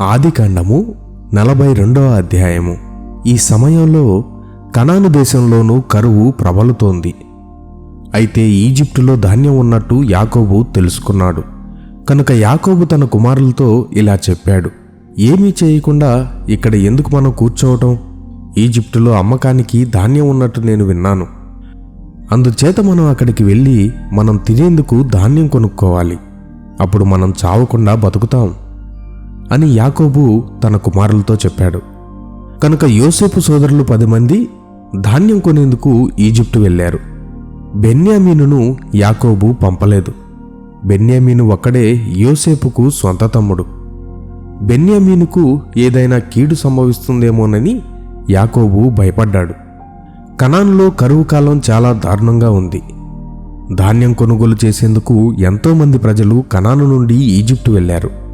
ఆదికాండము నలభై రెండవ అధ్యాయము. ఈ సమయంలో కనాను దేశంలోనూ కరువు ప్రబలుతోంది. అయితే ఈజిప్టులో ధాన్యం ఉన్నట్టు యాకోబు తెలుసుకున్నాడు. కనుక యాకోబు తన కుమారులతో ఇలా చెప్పాడు ఏమీ చేయకుండా ఇక్కడ ఎందుకు మనం కూర్చోవటం? ఈజిప్టులో అమ్మకానికి ధాన్యం ఉన్నట్టు నేను విన్నాను. అందుచేత మనం అక్కడికి వెళ్ళి మనం తినేందుకు ధాన్యం కొనుక్కోవాలి. అప్పుడు మనం చావకుండా బతుకుతాం. అని యాకోబు తన కుమారులతో చెప్పాడు. కనుక యోసేపు సోదరులు పది మంది ధాన్యం కొనేందుకు ఈజిప్టు వెళ్ళారు. బెన్యామీనును యాకోబు పంపలేదు. బెన్యామీను ఒక్కడే యోసేపుకు సొంత తమ్ముడు. బెన్యామీనుకు ఏదైనా కీడు సంభవిస్తుందేమోనని యాకోబు భయపడ్డాడు. కణాన్లో కరువు కాలం చాలా దారుణంగా ఉంది. ధాన్యం కొనుగోలు చేసేందుకు ఎంతోమంది ప్రజలు కణాను నుండి ఈజిప్టు వెళ్ళారు.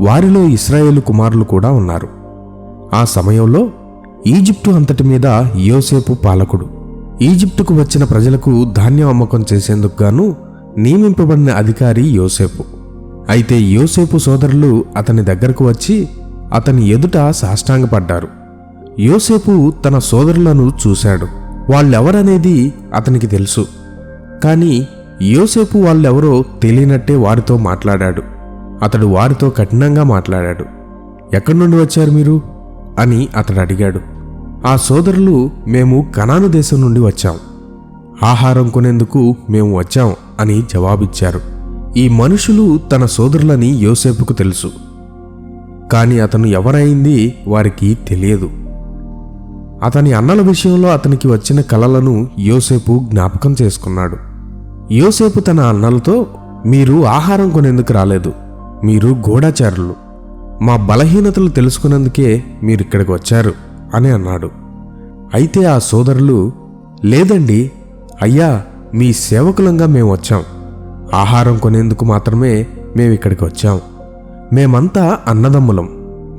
వారిలో ఇస్రాయేలు కుమారులు కూడా ఉన్నారు. ఆ సమయంలో ఈజిప్టు అంతటి మీద యోసేపు పాలకుడు. ఈజిప్టుకు వచ్చిన ప్రజలకు ధాన్యం అమ్మకం చేసేందుకు గాను నియమింపబడిన అధికారి యోసేపు. అయితే యోసేపు సోదరులు అతని దగ్గరకు వచ్చి అతని ఎదుట సాష్టాంగపడ్డారు. యోసేపు తన సోదరులను చూశాడు. వాళ్ళెవరనేది అతనికి తెలుసు. కానీ యోసేపు వాళ్ళెవరో తెలియనట్టే వారితో మాట్లాడాడు. అతడు వారితో కఠినంగా మాట్లాడాడు. ఎక్కడి నుండి వచ్చారు మీరు? అని అతడు అడిగాడు. ఆ సోదరులు మేము కనాను దేశం నుండి వచ్చాం. ఆహారం కొనేందుకు మేము వచ్చాం అని జవాబిచ్చారు. ఈ మనుషులు తన సోదరులని యోసేపుకు తెలుసు. కానీ అతను ఎవరైంది వారికి తెలియదు. అతని అన్నల విషయంలో అతనికి వచ్చిన కలలను యోసేపు జ్ఞాపకం చేసుకున్నాడు. యోసేపు తన అన్నలతో మీరు ఆహారం కొనేందుకు రాలేదు. మీరు గూఢాచారులు. మా బలహీనతలు తెలుసుకున్నందుకే మీరు ఇక్కడికి వచ్చారు అని అన్నాడు. అయితే ఆ సోదరులు లేదండి అయ్యా మీ సేవకులంగా మేము వచ్చాం. ఆహారం కొనేందుకు మాత్రమే మేము ఇక్కడికి వచ్చాం. మేమంతా అన్నదమ్ములం.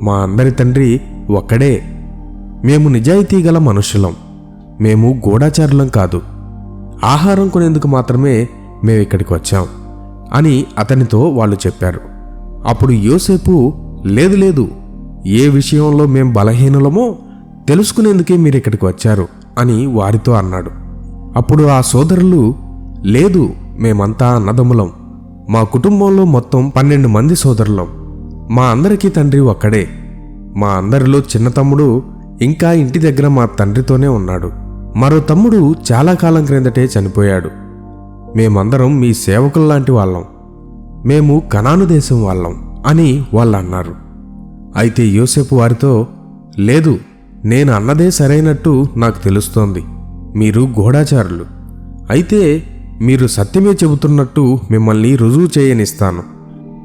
మా అందరి తండ్రి ఒక్కడే. మేము నిజాయితీ గల మనుషులం. మేము గూఢాచారులం కాదు. ఆహారం కొనేందుకు మాత్రమే మేము ఇక్కడికి వచ్చాం అని అతనితో వాళ్ళు చెప్పారు. అప్పుడు యోసేపు లేదు లేదు ఏ విషయంలో మేం బలహీనులమో తెలుసుకునేందుకే మీరు ఇక్కడికి వచ్చారు అని వారితో అన్నాడు. అప్పుడు ఆ సోదరులు లేదు మేమంతా అన్నదమ్ములం. మా కుటుంబంలో మొత్తం పన్నెండు మంది సోదరులం. మా అందరికీ తండ్రి ఒక్కడే. మా అందరిలో చిన్న తమ్ముడు ఇంకా ఇంటి దగ్గర మా తండ్రితోనే ఉన్నాడు. మరో తమ్ముడు చాలా కాలం క్రిందటే చనిపోయాడు. మేమందరం మీ సేవకుల్లాంటి వాళ్ళం. మేము కనాను దేశం వాళ్ళం అని వాళ్ళు అన్నారు అయితే యోసేపు వారితో లేదు నేను అన్నదే సరైనట్టు నాకు తెలుస్తోంది. మీరు గూఢాచారులు. అయితే మీరు సత్యమే చెబుతున్నట్టు మిమ్మల్ని రుజువు చేయనిస్తాను.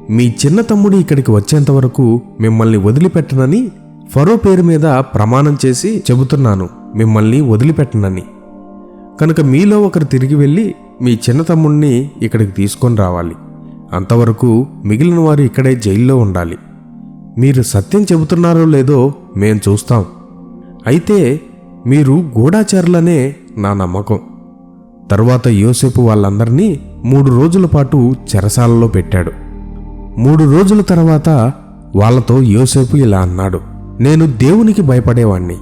మీ చిన్న తమ్ముడు ఇక్కడికి వచ్చేంత వరకు మిమ్మల్ని వదిలిపెట్టనని ఫరో పేరు మీద ప్రమాణం చేసి చెబుతున్నాను. మిమ్మల్ని వదిలిపెట్టనని. కనుక మీలో ఒకరు తిరిగి వెళ్ళి మీ చిన్న తమ్ముణ్ణి ఇక్కడికి తీసుకొని రావాలి. అంతవరకు మిగిలిన వారు ఇక్కడే జైల్లో ఉండాలి. మీరు సత్యం చెబుతున్నారో లేదో మేం చూస్తాం. అయితే మీరు గూఢాచారులనే నా నమ్మకం. తరువాత యోసేపు వాళ్ళందరినీ మూడు రోజుల పాటు చెరసాలలో పెట్టాడు. మూడు రోజుల తర్వాత వాళ్ళతో యోసేపు ఇలా అన్నాడు నేను దేవునికి భయపడేవాణ్ణి.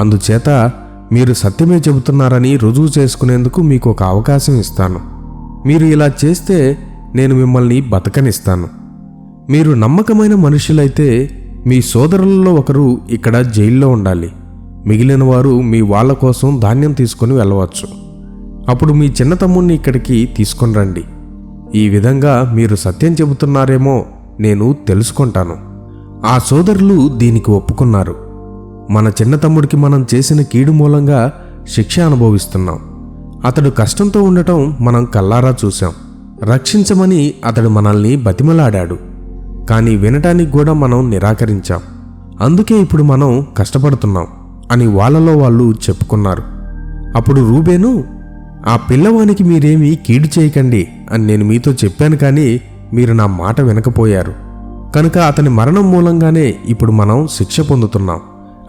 అందుచేత మీరు సత్యమే చెబుతున్నారని రుజువు చేసుకునేందుకు మీకు ఒక అవకాశం ఇస్తాను. మీరు ఇలా చేస్తే నేను మిమ్మల్ని బతకనిస్తాను. మీరు నమ్మకమైన మనుషులైతే మీ సోదరులలో ఒకరు ఇక్కడ జైల్లో ఉండాలి. మిగిలిన వారు మీ వాళ్ళ కోసం ధాన్యం తీసుకొని వెళ్ళవచ్చు. అప్పుడు మీ చిన్న తమ్ముణ్ణి ఇక్కడికి తీసుకొని రండి. ఈ విధంగా మీరు సత్యం చెబుతున్నారేమో నేను తెలుసుకుంటాను. ఆ సోదరులు దీనికి ఒప్పుకున్నారు. మన చిన్న తమ్ముడికి మనం చేసిన కీడు మూలంగా శిక్ష అనుభవిస్తున్నాం. అతడు కష్టంతో ఉండటం మనం కల్లారా చూశాం. రక్షించమని అతడు మనల్ని బతిమలాడాడు. కానీ వినటానికి కూడా మనం నిరాకరించాం. అందుకే ఇప్పుడు మనం కష్టపడుతున్నాం అని వాళ్ళలో వాళ్ళు చెప్పుకున్నారు. అప్పుడు రూబేను ఆ పిల్లవానికి మీరేమీ కీడు చేయకండి అని నేను మీతో చెప్పాను కానీ మీరు నా మాట వినకపోయారు. కనుక అతని మరణం మూలంగానే ఇప్పుడు మనం శిక్ష పొందుతున్నాం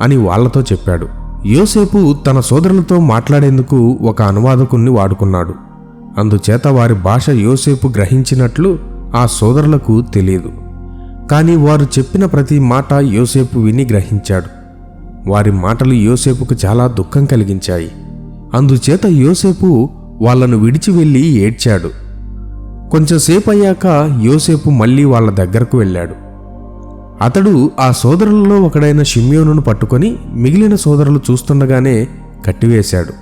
అని వాళ్ళతో చెప్పాడు. యోసేపు తన సోదరులతో మాట్లాడేందుకు ఒక అనువాదకుణ్ణి వాడుకున్నాడు. అందుచేత వారి భాష యోసేపు గ్రహించినట్లు ఆ సోదరులకు తెలియదు. కానీ వారు చెప్పిన ప్రతి మాట యోసేపు విని గ్రహించాడు. వారి మాటలు యోసేపుకు చాలా దుఃఖం కలిగించాయి. అందుచేత యోసేపు వాళ్ళను విడిచి వెళ్ళి ఏడ్చాడు. కొంచెంసేపు అయ్యాక యోసేపు మళ్ళీ వాళ్ళ దగ్గరకు వెళ్ళాడు. అతడు ఆ సోదరులలో ఒకడైన షిమ్యోనును పట్టుకొని మిగిలిన సోదరులు చూస్తుండగానే కట్టివేశాడు.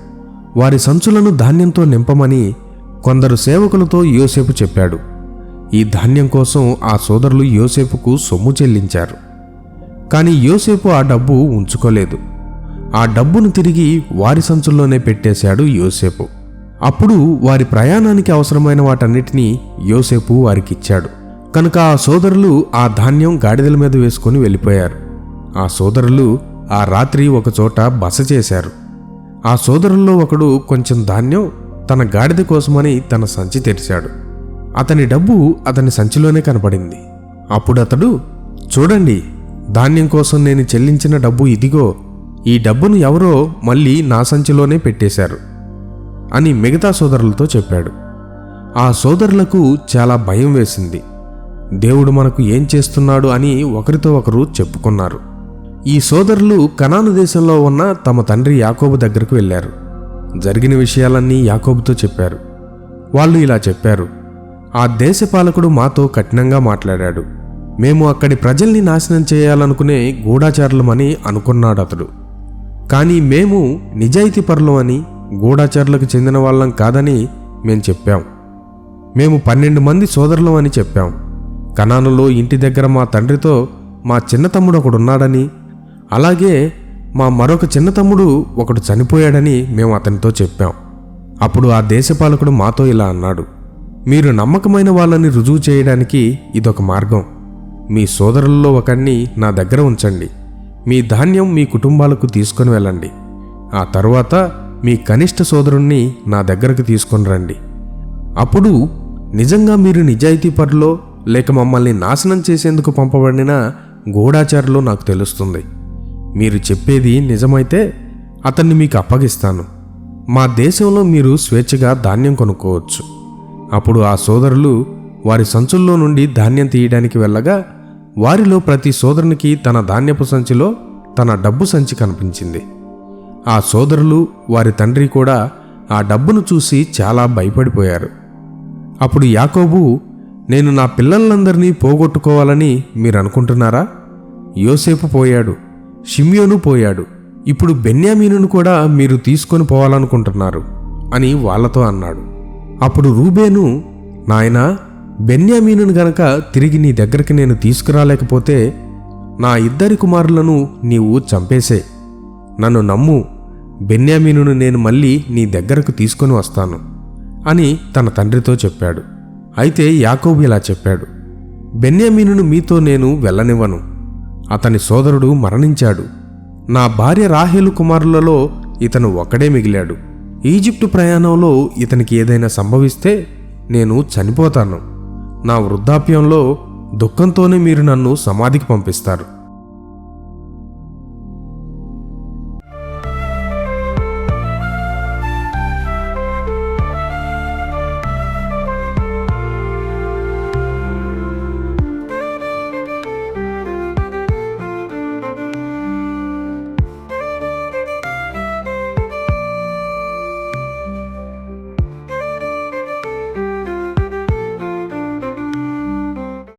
వారి సంచులను ధాన్యంతో నింపమని కొందరు సేవకులతో యోసేపు చెప్పాడు ఈ ధాన్యం కోసం ఆ సోదరులు యోసేపుకు సొమ్ము చెల్లించారు. కానీ యోసేపు ఆ డబ్బు ఉంచుకోలేదు. ఆ డబ్బును తిరిగి వారి సంచుల్లోనే పెట్టేశాడు యోసేపు. అప్పుడు వారి ప్రయాణానికి అవసరమైన వాటన్నిటినీ యోసేపు వారికిచ్చాడు. కనుక ఆ సోదరులు ఆ ధాన్యం గాడిదల మీద వేసుకొని వెళ్ళిపోయారు. ఆ సోదరులు ఆ రాత్రి ఒకచోట బస చేశారు. ఆ సోదరుల్లో ఒకడు కొంచెం ధాన్యం తన గాడిద కోసమని తన సంచి తెరిచాడు. అతని డబ్బు అతని సంచిలోనే కనపడింది. అప్పుడు అతడు చూడండి ధాన్యం కోసం నేను చెల్లించిన డబ్బు ఇదిగో ఈ డబ్బును ఎవరో మళ్ళీ నా సంచిలోనే పెట్టేశారు అని మిగతా సోదరులతో చెప్పాడు. ఆ సోదరులకు చాలా భయం వేసింది. దేవుడు మనకు ఏం చేస్తున్నాడు అని ఒకరితో ఒకరు చెప్పుకున్నారు. ఈ సోదరులు కనాను దేశంలో ఉన్న తమ తండ్రి యాకోబు దగ్గరకు వెళ్ళారు. జరిగిన విషయాలన్నీ యాకోబుతో చెప్పారు. వాళ్ళు ఇలా చెప్పారు. ఆ దేశపాలకుడు మాతో కఠినంగా మాట్లాడాడు. మేము అక్కడి ప్రజల్ని నాశనం చేయాలనుకునే గూఢాచారులమని అనుకున్నాడు అతడు కానీ మేము నిజాయితీ పరులం అని గూఢాచారులకు చెందిన వాళ్ళం కాదని మేము చెప్పాం. మేము పన్నెండు మంది సోదరులం అని చెప్పాం. కనానులో ఇంటి దగ్గర మా తండ్రితో మా చిన్న తమ్ముడు ఒకడున్నాడని అలాగే మా మరొక చిన్న తమ్ముడు ఒకడు చనిపోయాడని మేము అతనితో చెప్పాం. అప్పుడు ఆ దేశపాలకుడు మాతో ఇలా అన్నాడు. మీరు నమ్మకమైన వాళ్ళని రుజువు చేయడానికి ఇదొక మార్గం. మీ సోదరుల్లో ఒకరిని నా దగ్గర ఉంచండి. మీ ధాన్యం మీ కుటుంబాలకు తీసుకొని వెళ్ళండి. ఆ తరువాత మీ కనిష్ట సోదరుణ్ణి నా దగ్గరకు తీసుకొని రండి. అప్పుడు నిజంగా మీరు నిజాయితీ పరులో లేక మమ్మల్ని నాశనం చేసేందుకు పంపబడిన గూఢాచారులో నాకు తెలుస్తుంది. మీరు చెప్పేది నిజమైతే అతన్ని మీకు అప్పగిస్తాను. మా దేశంలో మీరు స్వేచ్ఛగా ధాన్యం కొనుక్కోవచ్చు. అప్పుడు ఆ సోదరులు వారి సంచుల్లో నుండి ధాన్యం తీయడానికి వెళ్ళగా వారిలో ప్రతి సోదరునికి తన ధాన్యపు సంచిలో తన డబ్బు సంచి కనిపించింది. ఆ సోదరులు వారి తండ్రి కూడా ఆ డబ్బును చూసి చాలా భయపడిపోయారు. అప్పుడు యాకోబు నేను నా పిల్లలందరినీ పోగొట్టుకోవాలని మీరు అనుకుంటున్నారా? యోసేపు పోయాడు. షిమ్యోను పోయాడు. ఇప్పుడు బెన్యామీనును కూడా మీరు తీసుకొని పోవాలనుకుంటున్నారు అని వాళ్ళతో అన్నాడు. అప్పుడు రూబేను నాయనా బెన్యామీనును గనక తిరిగి నీ దగ్గరికి నేను తీసుకురాలేకపోతే నా ఇద్దరి కుమారులను నీవు చంపేసే. నన్ను నమ్ము బెన్యామీనును నేను మళ్ళీ నీ దగ్గరకు తీసుకొని వస్తాను అని తన తండ్రితో చెప్పాడు. అయితే యాకోబు ఇలా చెప్పాడు. బెన్యామీనును మీతో నేను వెళ్ళనివ్వను. అతని సోదరుడు మరణించాడు. నా భార్య రాహేలు కుమారులలో ఇతను ఒక్కడే మిగిలాడు. ఈజిప్టు ప్రయాణంలో ఇతనికి ఏదైనా సంభవిస్తే నేను చనిపోతాను. నా వృద్ధాప్యంలో దుఃఖంతోనే మీరు నన్ను సమాధికి పంపిస్తారు.